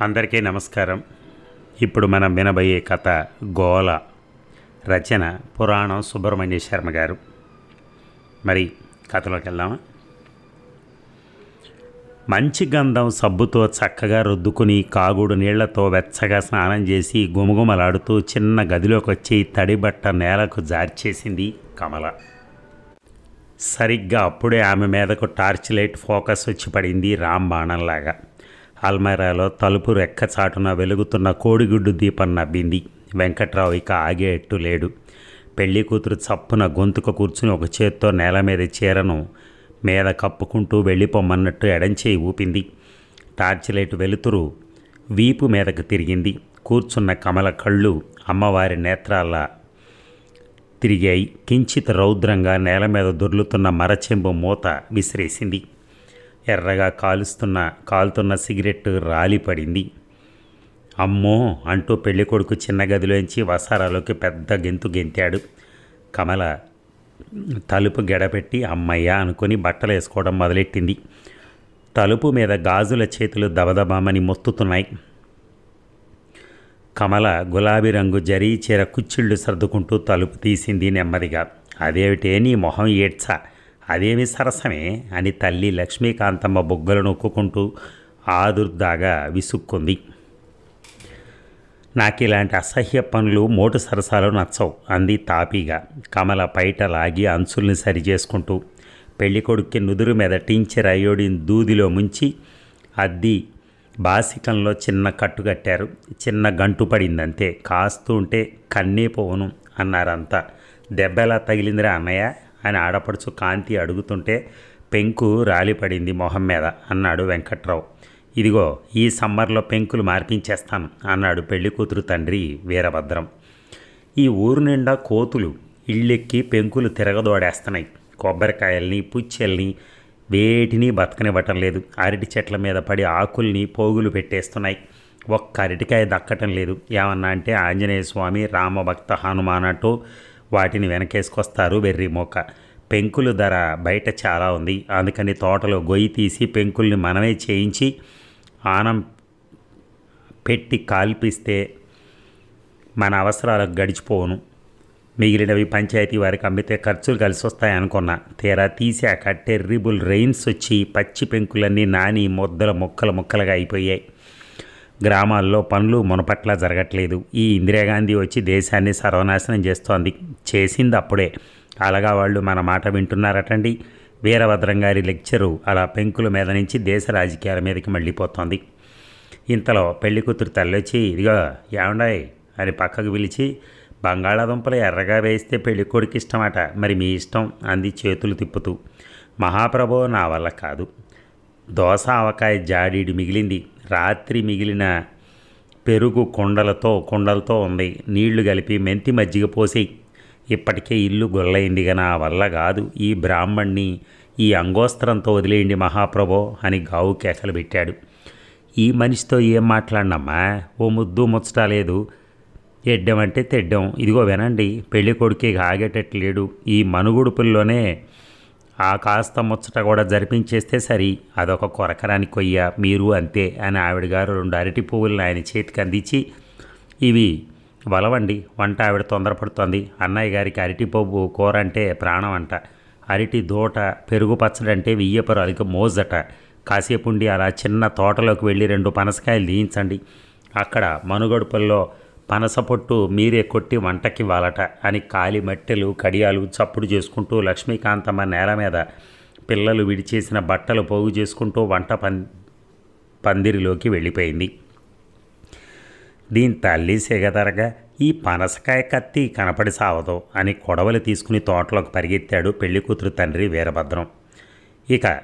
అందరికీ నమస్కారం. ఇప్పుడు మనం వినబోయే కథ గోల రచన పురాణం సుబ్రహ్మణ్య శర్మ గారు. మరి కథలోకి వెళ్దామా? మంచి గంధం సబ్బుతో చక్కగా రుద్దుకుని కాగుడు నీళ్ళతో వెచ్చగా స్నానం చేసి గుమగుమలాడుతూ చిన్న గదిలోకి వచ్చి తడిబట్ట నేలకు జార్చేసింది కమల. సరిగ్గా అప్పుడే ఆమె మీదకు టార్చ్ లైట్ ఫోకస్ వచ్చి పడింది రాంబాణంలాగా. అల్మైరాలో తలుపు రెక్క చాటున వెలుగుతున్న కోడిగుడ్డు దీపం నవ్వింది వెంకట్రావు ఇక ఆగేట్టు లేడు. పెళ్ళి కూతురు చప్పున గొంతుకు కూర్చుని ఒక చేత్తో నేల మీద చీరను మీద కప్పుకుంటూ వెళ్ళిపోమన్నట్టు ఎడంచేయి ఊపింది. టార్చ్ లైట్ వెలుతురు వీపు మీదకు తిరిగింది. కూర్చున్న కమల కళ్ళు అమ్మవారి నేత్రాల తిరిగాయి. కించిత్ రౌద్రంగా నేల మీద దొర్లుతున్న మరచెంబు మూత విసిరేసింది. ఎర్రగా కాలుస్తున్న కాలుతున్న సిగరెట్ రాలిపడింది. అమ్మో! అంటూ పెళ్ళికొడుకు చిన్న గదిలోంచి వసారాలోకి పెద్ద గెంతు గెంతాడు. కమల తలుపు గెడపెట్టి అమ్మయ్య అనుకుని బట్టలు వేసుకోవడం మొదలెట్టింది. తలుపు మీద గాజుల చేతులు దబదబామని మొత్తుతున్నాయి. కమల గులాబీ రంగు జరీ చీర కుచ్చిళ్ళు సర్దుకుంటూ తలుపు తీసింది నెమ్మదిగా. అదేమిటే నీ మొహం ఏడ్చా? అదేమి సరసమే? అని తల్లి లక్ష్మీకాంతమ్మ బొగ్గలు నొక్కుంటూ ఆదుర్దాగా విసుక్కుంది. నాకు ఇలాంటి అసహ్య పనులు మోటు సరసాలు నచ్చవు అంది తాపీగా. కమల పైట లాగి అంచుల్ని సరిచేసుకుంటూ పెళ్ళికొడుక్కి నుదురు మీద టించర్ అయోడిన్ దూదిలో ముంచి అద్ది బాసికంలో చిన్న కట్టు కట్టారు. చిన్న గంటు పడిందంతే. కాస్తూ ఉంటే కన్నే పోవును అన్నారంతా. దెబ్బ ఎలా తగిలిందిరా అన్నయ్య? అని ఆడపడుచు కాంతి అడుగుతుంటే పెంకు రాలిపడింది మొహం మీద అన్నాడు వెంకట్రావు. ఇదిగో ఈ సమ్మర్లో పెంకులు మార్పించేస్తాను అన్నాడు పెళ్ళి కూతురు తండ్రి వీరభద్రం. ఈ ఊరు నిండా కోతులు ఇళ్ళెక్కి పెంకులు తిరగదోడేస్తున్నాయి. కొబ్బరికాయల్ని పుచ్చెల్ని వేటిని బతకనివ్వటం లేదు. అరటి చెట్ల మీద పడి ఆకుల్ని పోగులు పెట్టేస్తున్నాయి. ఒక్క అరటికాయ దక్కటం లేదు. ఏమన్నా అంటే ఆంజనేయ స్వామి రామభక్త హనుమానటో వాటిని వెనకేసుకొస్తారు వెర్రి మోక పెంకులు ధర బయట చాలా ఉంది. అందుకని తోటలో గొయ్యి తీసి పెంకుల్ని మనమే చేయించి ఆనం పెట్టి కాల్పిస్తే మన అవసరాలకు గడిచిపోను మిగిలినవి పంచాయతీ వారికి అమ్మితే ఖర్చులు కలిసి వస్తాయనుకున్నా తీరా తీసాక టెర్రిబుల్ రెయిన్స్ వచ్చి పచ్చి పెంకులన్నీ నాని ముద్దల ముక్కలు ముక్కలుగా అయిపోయాయి. గ్రామాల్లో పనులు మునపట్ల జరగట్లేదు. ఈ ఇందిరాగాంధీ వచ్చి దేశాన్ని సర్వనాశనం చేస్తోంది. చేసింది అప్పుడే అలాగా వాళ్ళు మన మాట వింటున్నారటండి. వీరభద్రం గారి లెక్చరు అలా పెంకుల మీద నుంచి దేశ రాజకీయాల మీదకి మళ్ళీపోతోంది. ఇంతలో పెళ్ళి కూతురు తల్లొచ్చి ఇదిగో ఏమండాయి అని పక్కకు పిలిచి బంగాళాదుంపలు ఎర్రగా వేస్తే పెళ్ళి కొడుకు ఇష్టమట. మరి మీ ఇష్టం అంది చేతులు తిప్పుతూ. మహాప్రభో నా వల్ల కాదు. దోస ఆవకాయ జాడీడు మిగిలింది. రాత్రి మిగిలిన పెరుగు కుండలతో కుండలతో ఉంది. నీళ్ళు కలిపి మెంతి మజ్జిగ పోసి ఇప్పటికే ఇల్లు గొల్లయింది నా వల్ల కాదు. ఈ బ్రాహ్మణ్ణి ఈ అంగోస్త్రంతో వదిలేయండి మహాప్రభో అని గావు కేకలు పెట్టాడు. ఈ మనిషితో ఏం మాట్లాడినమ్మా? ఓ ముద్దు ముచ్చట లేదు. ఎడ్డమంటే తెడ్డం. ఇదిగో వినండి పెళ్ళి కొడుకే ఆగేటట్టు లేడు. ఈ మనుగుడుపుల్లోనే ఆ కాస్త ముచ్చట కూడా జరిపించేస్తే సరి. అదొక కొరకరాని కొయ్య మీరు అంతే అని ఆవిడ గారు రెండు అరటి పువ్వులను ఆయన చేతికి అందించి ఇవి వలవండి వంట ఆవిడ తొందరపడుతోంది. అన్నయ్య గారికి అరటి పువ్వు కూర అంటే ప్రాణం అంట అరటి దూట పెరుగు పచ్చడంటే వియ్యపరాలికి మోజట. కాసేపుండి అలా చిన్న తోటలోకి వెళ్ళి రెండు పనసకాయలు దీయించండి అక్కడ మనుగడుపుల్లో పనస పొట్టు మీరే కొట్టి వంటకి అని కాలి మట్టెలు కడియాలు చప్పుడు చేసుకుంటూ లక్ష్మీకాంతమ్మ నేల మీద పిల్లలు విడిచేసిన బట్టలు పోగు చేసుకుంటూ వంట పం పందిరిలోకి వెళ్ళిపోయింది. దీని తల్లి సేగదరగా ఈ పనసకాయ కత్తి కనపడి సావదు అని కొడవలు తీసుకుని తోటలోకి పరిగెత్తాడు పెళ్ళి కూతురు తండ్రి వీరభద్రం. ఇక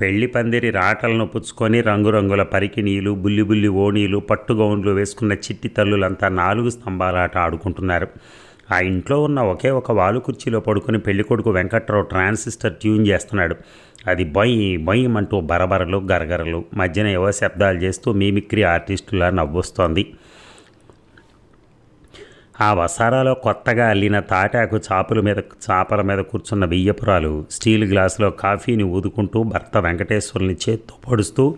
పెళ్ళి పందిరి రాటలను పుచ్చుకొని రంగురంగుల పరికిణీలు బుల్లిబుల్లి ఓణీలు పట్టుగౌన్లు వేసుకున్న చిట్టి తల్లులంతా నాలుగు స్తంభాలాట ఆడుకుంటున్నారు. ఆ ఇంట్లో ఉన్న ఒకే ఒక వాలు కుర్చీలో పడుకుని పెళ్ళికొడుకు వెంకట్రావు ట్రాన్సిస్టర్ ట్యూన్ చేస్తున్నాడు. అది బొయ్ బొయ్యమంటూ బరబరలు గరగరలు. మధ్యన ఏవో శబ్దాలు చేస్తూ మిమిక్రీ ఆర్టిస్టులా నవ్వొస్తోంది. ఆ వసారాలో కొత్తగా అల్లిన తాటాకు చాపల మీద చాపల మీద కూర్చున్న బియ్యపురాలు స్టీల్ గ్లాసులో కాఫీని ఊదుకుంటూ భర్త వెంకటేశ్వరుని చేత్తో పొడుస్తూ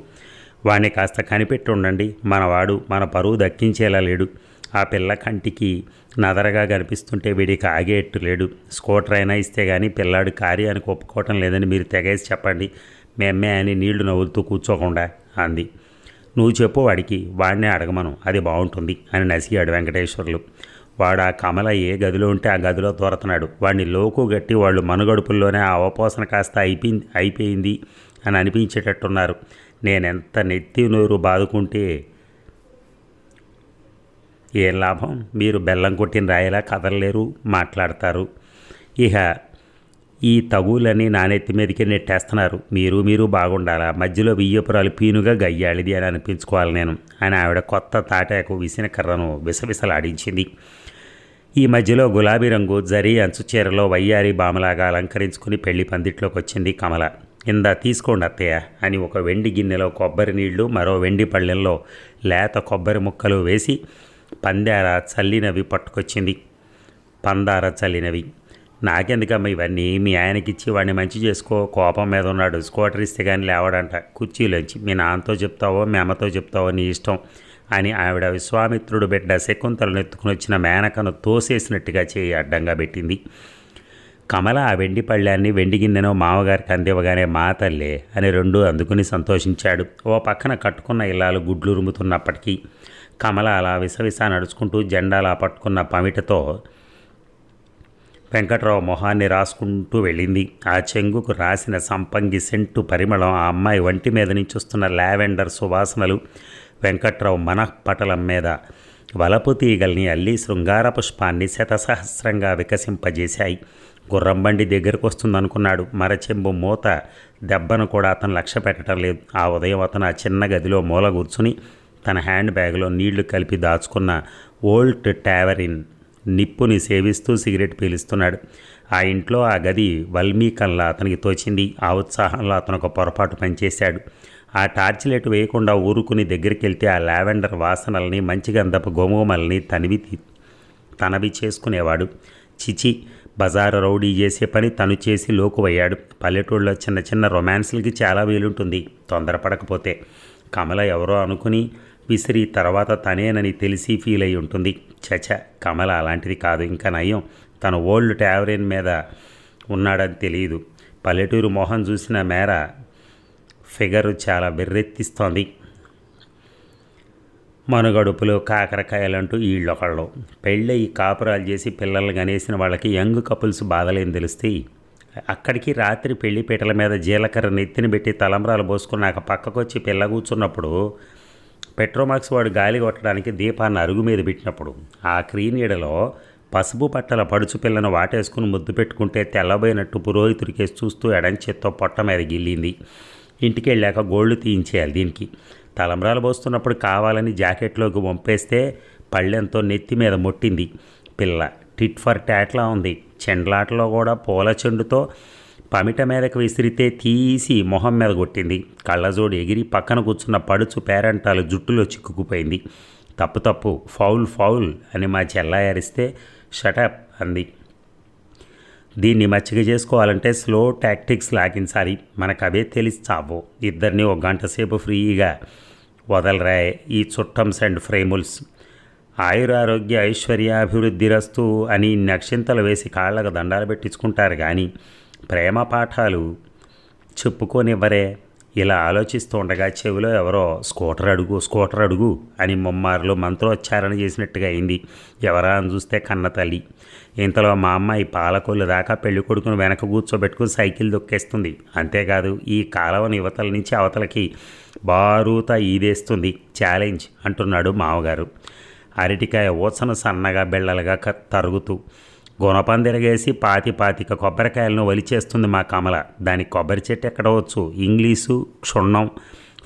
వాణ్ణి కాస్త కనిపెట్టి ఉండండి. మనవాడు మన పరువు దక్కించేలా లేడు. ఆ పిల్ల కంటికి నదరగా కనిపిస్తుంటే వీడికి ఆగేట్టు లేడు. స్కూటర్ అయినా ఇస్తే కానీ పిల్లాడు కార్యానికి ఒప్పుకోవటం లేదని మీరు తెగేసి చెప్పండి. మేమ్మే అని నీళ్ళు నవ్వులుతూ కూర్చోకుండా అంది. నువ్వు చెప్పు వాడికి వాడినే అడగమను. అది బాగుంటుంది అని నసిగాడు వెంకటేశ్వర్లు. వాడు ఆ కమల ఏ గదిలో ఉంటే ఆ గదిలో దొరతున్నాడు వాడిని లోకు గట్టి వాళ్ళు మనుగడుపుల్లోనే ఆ అవపోసన కాస్త అయిపోయింది అయిపోయింది అని అనిపించేటట్టున్నారు. నేనెంత నెత్తి నోరు బాదుకుంటే ఏం లాభం? మీరు బెల్లం కొట్టిన రాయలా కదలలేరు? మాట్లాడతారు. ఇక ఈ తగులని నానెత్తి మీదకి నెట్టేస్తున్నారు. మీరు మీరు బాగుండాలా? మధ్యలో బియ్యపురాలు పీనుగా గయ్యాళిది అని అనిపించుకోవాలి నేను అని ఆవిడ కొత్త తాటాకు విసిన కర్రను విసవిసలాడించింది. ఈ మధ్యలో గులాబీ రంగు జరీ అంచు చీరలో వయ్యారి బామలాగా అలంకరించుకుని పెళ్ళి పందిట్లోకి వచ్చింది కమల. ఇందా తీసుకోండి అత్తయ్య అని ఒక వెండి గిన్నెలో కొబ్బరి నీళ్ళు మరో వెండి పళ్ళెంలో లేత కొబ్బరి ముక్కలు వేసి పందార చల్లినవి పట్టుకొచ్చింది. పందార చల్లినవి. నాకెందుకమ్మా ఇవన్నీ? మీ ఆయనకి ఇచ్చి వాడిని మంచి చేసుకో. కోపం మీద ఉన్నాడు. స్కూటర్ ఇస్తే కానీ లేవడంట. కుర్చీలోంచి మీ నాన్నతో చెప్తావో మీ అమ్మతో చెప్తావో నీ ఇష్టం. అని ఆవిడ విశ్వామిత్రుడు బిడ్డ శకుంతలను ఎత్తుకుని వచ్చిన మేనకను తోసేసినట్టుగా చేయి అడ్డంగా పెట్టింది. కమల ఆ వెండి పళ్ళాన్ని వెండి గిన్నెనో మామగారికి అందివ్వగానే మాతల్లే అని రెండు అందుకుని సంతోషించాడు. ఓ పక్కన కట్టుకున్న ఇల్లాలు గుడ్లు రుముతున్నప్పటికీ కమల అలా విసవిస నడుచుకుంటూ జెండాలా పట్టుకున్న పమిటతో వెంకట్రావు మొహాన్ని రాసుకుంటూ వెళ్ళింది. ఆ చెంగుకు రాసిన సంపంగి సెంటు పరిమళం ఆ అమ్మాయి వంటి మీద నుంచి వస్తున్న లావెండర్ సువాసనలు వెంకట్రావు మనఃపటలం మీద వలపు తీగల్ని అల్లి శృంగార పుష్పాన్ని శతసహస్రంగా వికసింపజేశాయి. గుర్రంబండి దగ్గరకు వస్తుందనుకున్నాడు మరచెంబు మూత దెబ్బను కూడా అతను లక్ష్య పెట్టడం లేదు. ఆ ఉదయం అతను ఆ చిన్న గదిలో మూల కూర్చుని తన హ్యాండ్ బ్యాగ్లో నీళ్ళు కలిపి దాచుకున్న ఓల్ట్ టావరిన్ నిప్పుని సేవిస్తూ సిగరెట్ పీలుస్తున్నాడు. ఆ ఇంట్లో ఆ గది వల్మీకంలా అతనికి తోచింది. ఆ ఉత్సాహంలో అతను ఒక పొరపాటు పనిచేశాడు. ఆ టార్చ్ లైట్ వేయకుండా ఊరుకుని దగ్గరికి వెళ్తే ఆ లావెండర్ వాసనల్ని మంచి గంధపు గోమూమల్ని తనివి తనవి చేసుకునేవాడు. చిచి బజారు రౌడీ చేసే పని తను చేసి లోకువయ్యాడు. పల్లెటూళ్ళలో చిన్న చిన్న రొమాన్స్లకి చాలా వీలుంటుంది. తొందరపడకపోతే. కమల ఎవరో అనుకుని విసిరి తర్వాత తనేనని తెలిసి ఫీల్ అయి ఉంటుంది చచ కమల అలాంటిది కాదు. ఇంకా నయం. తన ఓల్డ్ ట్యావరిన్ మీద ఉన్నాడని తెలియదు. పల్లెటూరు మొహం చూసిన మేర ఫిగరు చాలా బెర్రెత్తిస్తోంది. మనుగడుపులు కాకరకాయలంటూ ఈళ్ళొకళ్ళు. పెళ్ళయి కాపురాలు చేసి పిల్లలు గనేసిన వాళ్ళకి యంగ్ కపుల్స్ బాధలేని తెలుస్తాయి అక్కడికి రాత్రి పెళ్ళిపీటల మీద జీలకర్ర నెత్తిన పెట్టి తలంబ్రాలు పోసుకున్నాక పక్కకొచ్చి పిల్ల కూర్చున్నప్పుడు పెట్రోమాక్స్ వాడు గాలి కొట్టడానికి దీపాన్ని అరుగు మీద పెట్టినప్పుడు ఆ క్రీనీడలో పసుపు పట్టల పడుచు పిల్లను వాటేసుకుని ముద్దు పెట్టుకుంటే తెల్లబోయినట్టు పురోహితుడికేసి చూస్తూ ఎడంచేత్తో పొట్ట మీద గిల్లింది. ఇంటికి వెళ్ళాక గోళ్ళు తీయించేయాలి దీనికి. తలంబ్రాలు పోస్తున్నప్పుడు కావాలని జాకెట్లోకి పంపేస్తే పళ్ళెంతో నెత్తి మీద మొట్టింది. పిల్ల టిట్ ఫర్ టాట్లా ఉంది. చెండ్లాటలో కూడా పూల చెండుతో పమిట మీదకు విసిరితే తీసి మొహం మీద కొట్టింది. కళ్ళజోడు ఎగిరి పక్కన కూర్చున్న పడుచు పేరంటాలు జుట్టులో చిక్కుకుపోయింది. తప్పు తప్పు ఫౌల్ ఫౌల్ అని మా చెల్లాయరిస్తే షటప్ అంది. దీన్ని మచ్చిక చేసుకోవాలంటే స్లో టాక్టిక్స్ లాగించాలి మనకు అవే తెలిసి చావు ఇద్దరిని ఒక గంట సేపు ఫ్రీగా వదలరాయ్ ఈ చుట్టమ్స్ అండ్ ఫ్రేముల్స్. ఆయురారోగ్య ఐశ్వర్యాభివృద్ధి రస్తు అని నక్షింతలు వేసి కాళ్ళకు దండాలు పెట్టించుకుంటారు కానీ ప్రేమ పాఠాలు చెప్పుకోనివ్వరే. ఇలా ఆలోచిస్తూ ఉండగా చెవిలో ఎవరో స్కూటర్ అడుగు స్కూటర్ అడుగు అని ముమ్మారులు మంత్రోచ్చారణ చేసినట్టుగా అయింది. ఎవరా అని చూస్తే కన్న తల్లి. ఇంతలో మా అమ్మాయి పాలకొల్లు దాకా పెళ్ళి కొడుకును వెనక కూర్చోబెట్టుకుని సైకిల్ దొక్కేస్తుంది. అంతేకాదు ఈ కాలవని యువతల నుంచి అవతలకి బారూత ఈదేస్తుంది. ఛాలెంజ్ అంటున్నాడు మావగారు అరటికాయ ఊసను సన్నగా బెళ్ళలుగా క- తరుగుతూ. గుణపందిరగేసి పాతి పాతిక కొబ్బరికాయలను వలిచేస్తుంది మా కమల. దాని కొబ్బరి చెట్టు ఎక్కడ వచ్చు. ఇంగ్లీషు క్షుణ్ణం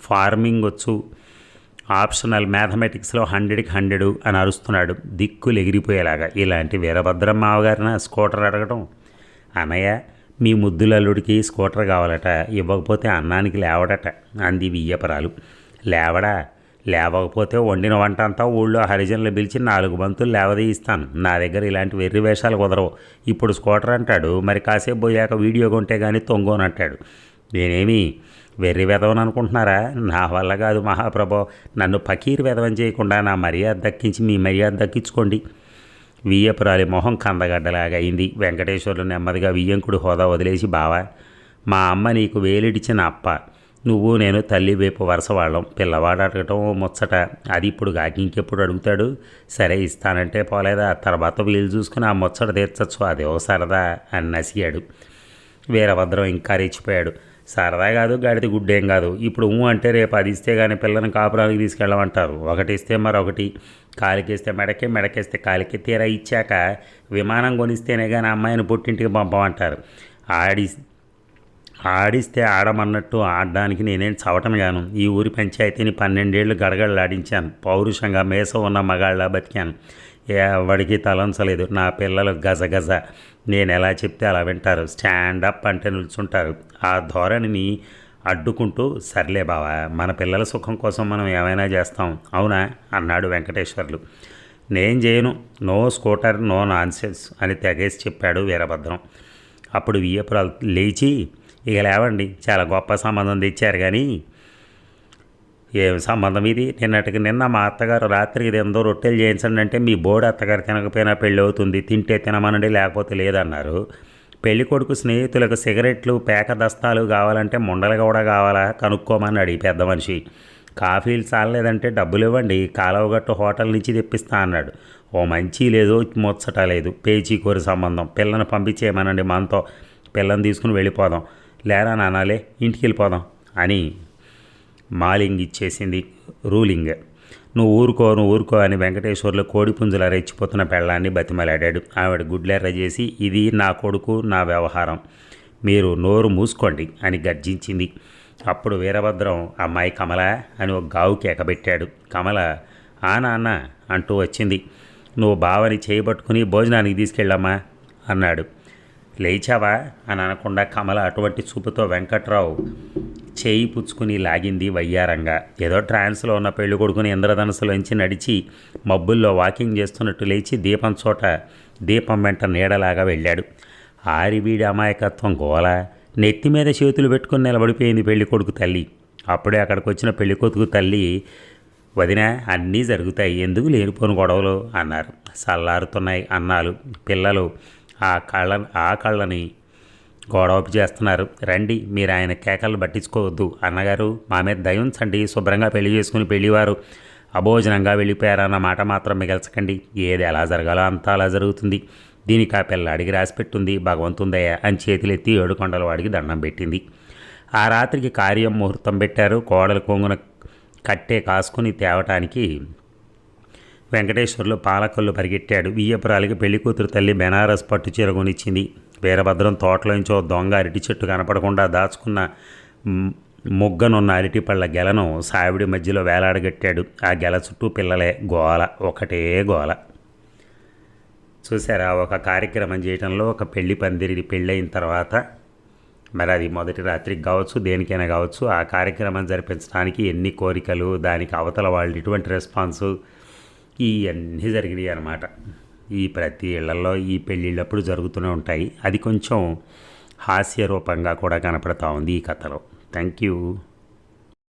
ఫార్మింగ్ వచ్చు. ఆప్షనల్ మ్యాథమెటిక్స్లో హండ్రెడ్కి హండ్రెడ్ అని అరుస్తున్నాడు. దిక్కులు ఎగిరిపోయేలాగా. ఇలాంటి వీరభద్రం మావగారిన స్కూటర్ అడగడం అన్నయ్య మీ ముద్దులల్లుడికి స్కూటర్ కావాలట. ఇవ్వకపోతే అన్నానికి లేవడట. అంది వియ్యపరాలు. లేవడా? లేవకపోతే వండిన వంట అంతా ఊళ్ళో హరిజనులు పిలిచి నాలుగు బంతులు లేవదీయిస్తాను. నా దగ్గర ఇలాంటి వెర్రి వేషాలు కుదరవు. ఇప్పుడు స్కూటర్ అంటాడు మరి కాసేపు పోయాక వీడియో కొంటే కానీ తొంగోనంటాడు. నేనేమి వెర్రి వెదవని అనుకుంటున్నారా? నా వల్ల కాదు మహాప్రభో. నన్ను పకీర్ వెదవం చేయకుండా నా మర్యాద దక్కించి మీ మర్యాద దక్కించుకోండి. వియ్యపురాలి మొహం కందగడ్డలాగా అయింది. వెంకటేశ్వరులు నెమ్మదిగా వియ్యంకుడు హోదా వదిలేసి బావా మా అమ్మ నీకు వేలిడిచిన అప్ప. నువ్వు నేను తల్లి వైపు వరుస వాళ్ళం. పిల్లవాడు అడగటం ముచ్చట. అది ఇప్పుడు కాకి ఇంకెప్పుడు అడుగుతాడు? సరే ఇస్తానంటే పోలేదా? తర్వాత వీలు చూసుకుని ఆ ముచ్చట తీర్చచ్చు. అదేవో సరదా అని నసిగాడు. వీరభద్రం ఇంకా రెచ్చిపోయాడు. సరదా కాదు గాడిది గుడ్డేం కాదు. ఇప్పుడు ఊ అంటే రేపు అది ఇస్తే కానీ పిల్లని కాపురానికి తీసుకెళ్ళమంటారు. ఒకటి ఇస్తే మరొకటి. కాలికేస్తే మెడకే మెడకేస్తే కాలికి తీరా ఇచ్చాక విమానం కొనిస్తేనే కానీ అమ్మాయిని పుట్టింటికి పంపమంటారు. ఆడి ఆడిస్తే ఆడమన్నట్టు ఆడడానికి నేనేం చవటం గాను ఈ ఊరి పంచాయతీని పన్నెండేళ్ళు గడగడలాడించాను. పౌరుషంగా మేసం ఉన్న మగాళ్ళ బతికాను. ఎవడికి తలంచలేదు. నా పిల్లలు గజ గజ నేను ఎలా చెప్తే అలా వింటారు. స్టాండ్ అప్ అంటే నిల్చుంటారు. ఆ ధోరణిని అడ్డుకుంటూ సర్లే బావా మన పిల్లల సుఖం కోసం మనం ఏమైనా చేస్తాం. అవునా? అన్నాడు వెంకటేశ్వర్లు. నేను చేయను. నో స్కూటర్ నో నాన్సెన్స్ అని తెగేసి చెప్పాడు వీరభద్రం. అప్పుడు వియ్యపురాలు లేచి ఇక లేవండి చాలా గొప్ప సంబంధం తెచ్చారు కానీ ఏం సంబంధం ఇది? నిన్నటికి నిన్న మా అత్తగారు రాత్రికి ఎంతో రొట్టెలు చేయించండి అంటే మీ బోర్డు అత్తగారు తినకపోయినా పెళ్ళి అవుతుంది తింటే తినమనండి లేకపోతే లేదన్నారు. పెళ్ళి కొడుకు స్నేహితులకు సిగరెట్లు పేక దస్తాలు కావాలంటే ముండలు కూడా కావాలా? కనుక్కోమన్నాడు ఈ పెద్ద మనిషి. కాఫీలు చాలలేదంటే డబ్బులు ఇవ్వండి కాలువగట్టు హోటల్ నుంచి తెప్పిస్తా అన్నాడు. ఓ మంచి లేదో ముచ్చట లేదు పేచీ కోరి సంబంధం. పిల్లని పంపించేయమనండి మనతో. పిల్లని తీసుకుని వెళ్ళిపోదాం. లేరా నానాలే ఇంటికి వెళ్ళిపోదాం అని మాలింగ్ ఇచ్చేసింది రూలింగ్. నువ్వు ఊరుకో నువ్వు ఊరుకో అని వెంకటేశ్వర్లు కోడిపుంజుల రెచ్చిపోతున్న పెళ్ళాన్ని బతిమలాడాడు. ఆవిడ గుడ్లెర్ర చేసి ఇది నా కొడుకు నా వ్యవహారం. మీరు నోరు మూసుకోండి అని గర్జించింది. అప్పుడు వీరభద్రం అమ్మాయి కమల అని ఒక గావుకి ఎకబెట్టాడు కమల ఆ నాన్న అంటూ వచ్చింది. నువ్వు బావని చేయబట్టుకుని భోజనానికి తీసుకెళ్ళమ్మా అన్నాడు. లేచావా? అని అనకుండా కమల అటువంటి చూపుతో వెంకట్రావు చేయి పుచ్చుకుని లాగింది వయ్యారంగా. ఏదో ట్రాన్స్లో ఉన్న పెళ్ళి కొడుకుని ఇంద్రధనసులోంచి నడిచి మబ్బుల్లో వాకింగ్ చేస్తున్నట్టు లేచి దీపం చోట దీపం వెంట నీడలాగా వెళ్ళాడు. ఆరివీడి అమాయకత్వం గోల. నెత్తి మీద చేతులు పెట్టుకుని నిలబడిపోయింది పెళ్ళి కొడుకు తల్లి. అప్పుడే అక్కడికి వచ్చిన పెళ్ళి కొడుకు తల్లి వదిన అన్నీ జరుగుతాయి. ఎందుకు లేనిపోని గొడవలు? అన్నారు. చల్లారుతున్నాయి అన్నాలు. పిల్లలు ఆ కళ్ళ ఆ కళ్ళని గోడవపు చేస్తున్నారు. రండి మీరు ఆయన కేకలు పట్టించుకోవద్దు. అన్నగారు మా మీద దయించండి. శుభ్రంగా పెళ్ళి చేసుకుని పెళ్ళివారు. అభోజనంగా వెళ్ళిపోయారన్న మాట మాత్రం మిగల్చకండి. ఏది ఎలా జరగాలో అంతా అలా జరుగుతుంది. దీనికి ఆ పిల్ల అడిగి రాసిపెట్టుంది భగవంతుందయ్య అని చేతులెత్తి ఏడుకొండల వాడికి దండం పెట్టింది. ఆ రాత్రికి కార్యం ముహూర్తం పెట్టారు. కోడలు కొంగున కట్టే కాసుకుని తేవటానికి వెంకటేశ్వర్లు పాలకొల్లు పరిగెట్టాడు. వియ్యపురాలకి పెళ్ళి కూతురు తల్లి బెనారస్ పట్టు చీర కొనిచ్చింది. వీరభద్రం తోటలోంచో దొంగ అరటి చెట్టు కనపడకుండా దాచుకున్న మొగ్గనున్న అరటిపళ్ళ గెలను సావిడి మధ్యలో వేలాడగట్టాడు. ఆ గెల చుట్టూ పిల్లలే గోల ఒకటే గోల. చూసారా ఒక కార్యక్రమం చేయడంలో ఒక పెళ్ళి పందిరి పెళ్ళైన తర్వాత మరి అది మొదటి రాత్రికి కావచ్చు దేనికైనా కావచ్చు ఆ కార్యక్రమం జరిపించడానికి ఎన్ని కోరికలు దానికి అవతల వాళ్ళు ఇటువంటి రెస్పాన్సు ఇవన్నీ జరిగినాయి అనమాట ఈ ప్రతి ఇళ్ళలో ఈ పెళ్ళిళ్ళప్పుడు జరుగుతూనే ఉంటాయి. అది కొంచెం హాస్య రూపంగా కూడా కనపడతా ఉంది ఈ కథలో. Thank you